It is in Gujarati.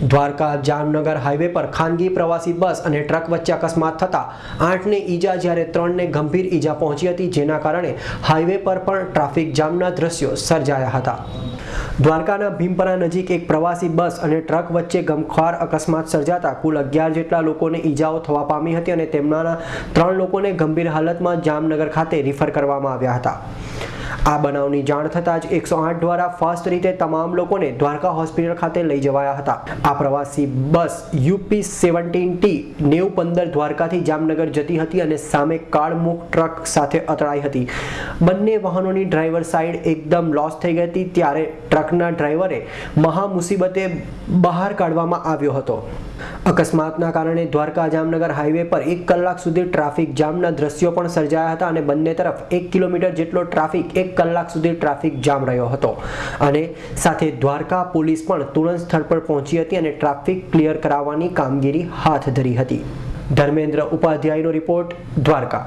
દ્વારકા જામનગર હાઈવે પર ખાનગી પ્રવાસી બસ અને ટ્રક વચ્ચે અકસ્માત થતા આઠને ઈજા જ્યારે ત્રણને ગંભીર ઈજા પહોંચી હતી, જેના કારણે હાઈવે પર પણ ટ્રાફિક જામના દ્રશ્યો સર્જાયા હતા. દ્વારકાના ભીમપરા નજીક એક પ્રવાસી બસ અને ટ્રક વચ્ચે ગમખ્વાર અકસ્માત સર્જાતા કુલ અગિયાર જેટલા લોકોને ઈજાઓ થવા પામી હતી અને તેમના ત્રણ લોકોને ગંભીર હાલતમાં જામનગર ખાતે રિફર કરવામાં આવ્યા હતા. આ બનાવની જાણ થતાં જ એકસો આઠ દ્વારા ફાસ્ટ રીતે તમામ લોકોને દ્વારકા હોસ્પિટલ ખાતે લઈ જવાયા હતા. આ પ્રવાસી બસ યુપી સેવન્ટીન ટી નેવ પંદર દ્વારકાથી જામનગર જતી હતી અને સામે કાળમુખ ટ્રક સાથે અથડાઈ હતી. બંને વાહનોની ડ્રાઈવર સાઈડ એકદમ લોસ થઈ ગઈ હતી ત્યારે ટ્રકના ડ્રાઈવરે મહામુસીબતે બહાર કાઢવામાં આવ્યો હતો. અકસ્માતના કારણે દ્વારકા જામનગર હાઈવે પર એક કલાક સુધી ટ્રાફિક જામના દ્રશ્યો પણ સર્જાયા હતા અને બંને તરફ એક કિલોમીટર જેટલો ટ્રાફિક, એક કલાક સુધી ટ્રાફિક જામ રહ્યો હતો. અને સાથે દ્વારકા પોલીસ પણ તુરંત સ્થળ પર પહોંચી હતી અને ટ્રાફિક ક્લિયર કરાવવાની કામગીરી હાથ ધરી હતી. ધર્મેન્દ્ર ઉપાધ્યાયનો રિપોર્ટ, દ્વારકા.